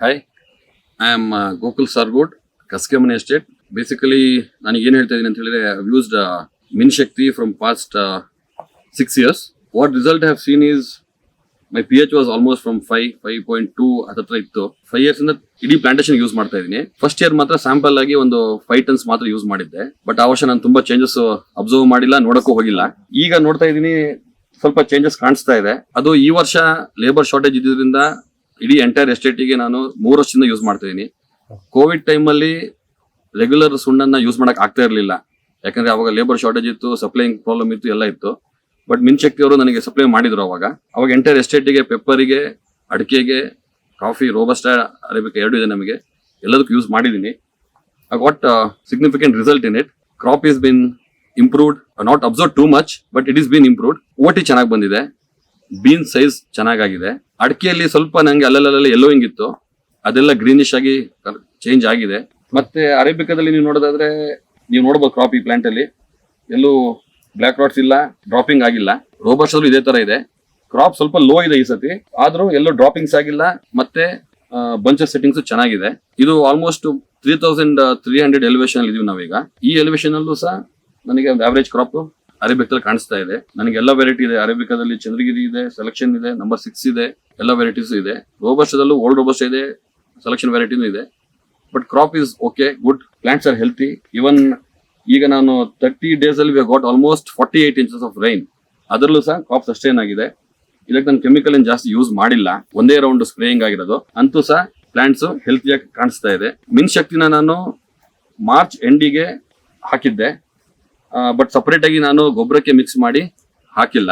I am Gokul Sargood Kaskemani estate basically ನನಗೆ ಏನು ಹೇಳ್ತಾ ಇದ್ದೀನಿ ಅಂತ ಹೇಳಿದ್ರೆ used Min Shakti from past six years what result have seen is my P H was almost from five five point two ಹತ್ರ ಇತ್ತು. Five years ಇಂದ ಇಡೀ ಪ್ಲಾಂಟೇಶನ್ ಯೂಸ್ ಮಾಡ್ತಾ ಇದ್ದೀನಿ ಫಸ್ಟ್ ಇಯರ್ ಮಾತ್ರ ಸ್ಯಾಂಪಲ್ ಆಗಿ ಒಂದು ಫೈವ್ ಟನ್ಸ್ ಮಾತ್ರ ಯೂಸ್ ಮಾಡಿದ್ದೆ. ಬಟ್ ಆ ವರ್ಷ ನಾನು ತುಂಬಾ ಚೇಂಜಸ್ ಅಬ್ಸರ್ವ್ ಮಾಡಿಲ್ಲ, ನೋಡಕ್ಕೂ ಹೋಗಿಲ್ಲ. ಈಗ ನೋಡ್ತಾ ಇದ್ದೀನಿ ಸ್ವಲ್ಪ ಚೇಂಜಸ್ ಕಾಣಿಸ್ತಾ ಇದೆ. ಅದು ಈ ವರ್ಷ ಲೇಬರ್ ಶಾರ್ಟೇಜ್ ಇದ್ದಿದ್ರಿಂದ ಇಡೀ ಎಂಟೈರ್ ಎಸ್ಟೇಟಿಗೆ ನಾನು ಮೂರು ವರ್ಷದಿಂದ ಯೂಸ್ ಮಾಡ್ತಾ ಇದ್ದೀನಿ ಕೋವಿಡ್ ಟೈಮಲ್ಲಿ ರೆಗ್ಯುಲರ್ ಸುಣ್ಣನ್ನ ಯೂಸ್ ಮಾಡಕ್ ಆಗ್ತಾ ಇರಲಿಲ್ಲ. ಯಾಕಂದ್ರೆ ಅವಾಗ ಲೇಬರ್ ಶಾರ್ಟೇಜ್ ಇತ್ತು ಸಪ್ಲೈಯಿಂಗ್ ಪ್ರಾಬ್ಲಮ್ ಇತ್ತು, ಎಲ್ಲ ಇತ್ತು. ಬಟ್ ಮಿನ್ಶಕ್ತಿ ಅವರು ನನಗೆ ಸಪ್ಲೈ ಮಾಡಿದ್ರು ಅವಾಗ. ಅವಾಗ ಎಂಟೈರ್ ಎಸ್ಟೇಟಿಗೆ ಪೆಪ್ಪರಿಗೆ ಅಡಿಕೆಗೆ ಕಾಫಿ ರೋಬಸ್ಟಾ ಅರೇಬಿಕ ಎರಡು ಇದೆ ನಮಗೆ. ಎಲ್ಲದಕ್ಕೂ ಯೂಸ್ ಮಾಡಿದ್ದೀನಿ I what significant result in it crop is been improved not observe too much but it is been improved OT ಚೆನ್ನಾಗಿ ಬಂದಿದೆ. ಬೀನ್ ಸೈಜ್ ಚೆನ್ನಾಗಾಗಿದೆ. ಅಡಿಕೆಯಲ್ಲಿ ಸ್ವಲ್ಪ ನಂಗೆ ಅಲ್ಲಲ್ಲಲ್ಲಿ ಎಲ್ಲೋಯಿಂಗ್ ಇತ್ತು. ಅದೆಲ್ಲ ಗ್ರೀನಿಶ್ ಆಗಿ ಚೇಂಜ್ ಆಗಿದೆ. ಮತ್ತೆ ಅರೇಬಿಕಾದಲ್ಲಿ ನೀವು ನೋಡೋದಾದ್ರೆ, ನೀವು ನೋಡ್ಬೋದು ಕ್ರಾಪ್ ಈ ಪ್ಲಾಂಟ್ ಅಲ್ಲಿ. ಎಲ್ಲೂ ಬ್ಲಾಕ್ ರಾಟ್ಸ್ ಇಲ್ಲ ಡ್ರಾಪಿಂಗ್ ಆಗಿಲ್ಲ. ರೋಬರ್ಸ್ ಇದೇ ತರ ಇದೆ. ಕ್ರಾಪ್ ಸ್ವಲ್ಪ ಲೋ ಇದೆ ಈ ಸತಿ. ಆದ್ರೂ ಎಲ್ಲೂ ಡ್ರಾಪಿಂಗ್ಸ್ ಆಗಿಲ್ಲ. ಮತ್ತೆ ಬಂಚಸ್ ಸೆಟ್ಟಿಂಗ್ಸ್ ಚೆನ್ನಾಗಿದೆ. ಇದು almost three thousand three hundred elevation ಅಲ್ಲಿ ಇದೀವಿ ನಾವೀಗ. ಈ ಎಲಿವೇಶನ್ ಅಲ್ಲೂ ಸಹ, ನನಗೆ ಒಂದು ಆವರೇಜ್ ಕ್ರಾಪ್ ಅರೇಬಿಕದಲ್ಲಿ ಕಾಣಿಸ್ತಾ ಇದೆ. ನನಗೆ ಎಲ್ಲ ವೆರೈಟಿ ಇದೆ. ಅರೇಬಿಕಾದಲ್ಲಿ ಚಂದ್ರಗಿರಿ ಇದೆ ಸೆಲೆಕ್ಷನ್ ಇದೆ ನಂಬರ್ ಸಿಕ್ಸ್ ಇದೆ, ಎಲ್ಲ ವೆರೈಟೀಸ್ ಇದೆ. ರೋಬಸ್ಟದಲ್ಲೂ ಓಲ್ಡ್ ರೋಬಸ್ಟ್ ಇದೆ ಸೆಲೆಕ್ಷನ್ ವೆರೈಟಿನೂ ಇದೆ. But crop is okay good plants are healthy even ಈಗ ನಾನು ತರ್ಟಿ ಡೇಸ್ ಅಲ್ಲಿ got almost forty eight inches of rain ಅದರಲ್ಲೂ ಸಹ ಕ್ರಾಪ್ ಸಸ್ಟೈನ್ ಆಗಿದೆ. ಇದಕ್ಕೆ ನಾನು ಕೆಮಿಕಲ್ ಏನು ಜಾಸ್ತಿ ಯೂಸ್ ಮಾಡಿಲ್ಲ. ಒಂದೇ ರೌಂಡ್ ಸ್ಪ್ರೇಯಿಂಗ್ ಆಗಿರೋದು. ಅಂತೂ ಸಹ ಪ್ಲಾಂಟ್ಸ್ ಹೆಲ್ತಿಯಾಗಿ ಕಾಣಿಸ್ತಾ ಇದೆ. ಮಿನ್ ಶಕ್ತಿನ ನಾನು ಮಾರ್ಚ್ ಎಂಡಿಗೆ ಹಾಕಿದ್ದೆ. ಬಟ್ ಸಪರೇಟ್ ಆಗಿ ನಾನು ಗೊಬ್ಬರಕ್ಕೆ ಮಿಕ್ಸ್ ಮಾಡಿ ಹಾಕಿಲ್ಲ.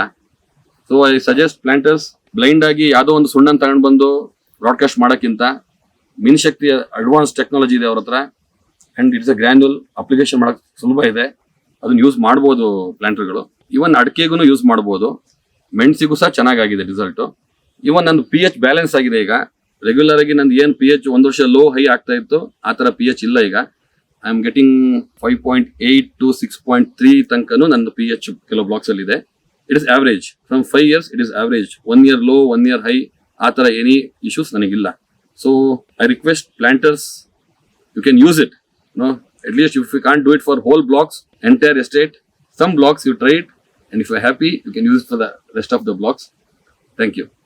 So I suggest planters blind ಆಗಿ ಯಾವುದೋ ಒಂದು ಸುಣ್ಣನ ತಗೊಂಡು ಬಂದು ಬ್ರಾಡ್ಕಾಸ್ಟ್ ಮಾಡೋಕ್ಕಿಂತ ಮಿನ್ ಶಕ್ತಿ ಅಡ್ವಾನ್ಸ್ ಟೆಕ್ನಾಲಜಿ ಇದೆ ಅವ್ರ ಹತ್ರ. And it's a granule application ಮಾಡೋಕೆ ಸುಲಭ ಇದೆ. ಅದನ್ನ ಯೂಸ್ ಮಾಡ್ಬೋದು ಪ್ಲಾಂಟರ್ಗಳು ಇವನ್ ಅಡಿಕೆಗೂ ಯೂಸ್ ಮಾಡ್ಬೋದು. ಮೆಣಸಿಗೂ ಸಹ ಚೆನ್ನಾಗಾಗಿದೆ ರಿಸಲ್ಟು ಇವನ್ ನಂದು ಪಿ ಎಚ್ ಬ್ಯಾಲೆನ್ಸ್ ಆಗಿದೆ ಈಗ. ರೆಗ್ಯುಲರ್ ಆಗಿ ನಂದು ಏನು ಪಿ ಎಚ್ ಒಂದು ವರ್ಷ ಲೋ ಹೈ ಆಗ್ತಾ ಇತ್ತು, ಆ ಥರ ಪಿ ಎಚ್ ಇಲ್ಲ ಈಗ. I am getting five point eight to six point three ತನಕನೂ ನನ್ನ ಪಿ ಎಚ್ ಕೆಲವು ಬ್ಲಾಕ್ಸಲ್ಲಿ ಇದೆ it is average from five years it is average one year low one year high ಆ ಥರ ಎನಿ ಇಶ್ಯೂಸ್ ನನಗಿಲ್ಲ. So I request planters you can use it no at least if you can do it for whole blocks entire estate some blocks you try it and if you happy you can use for the rest of the blocks thank you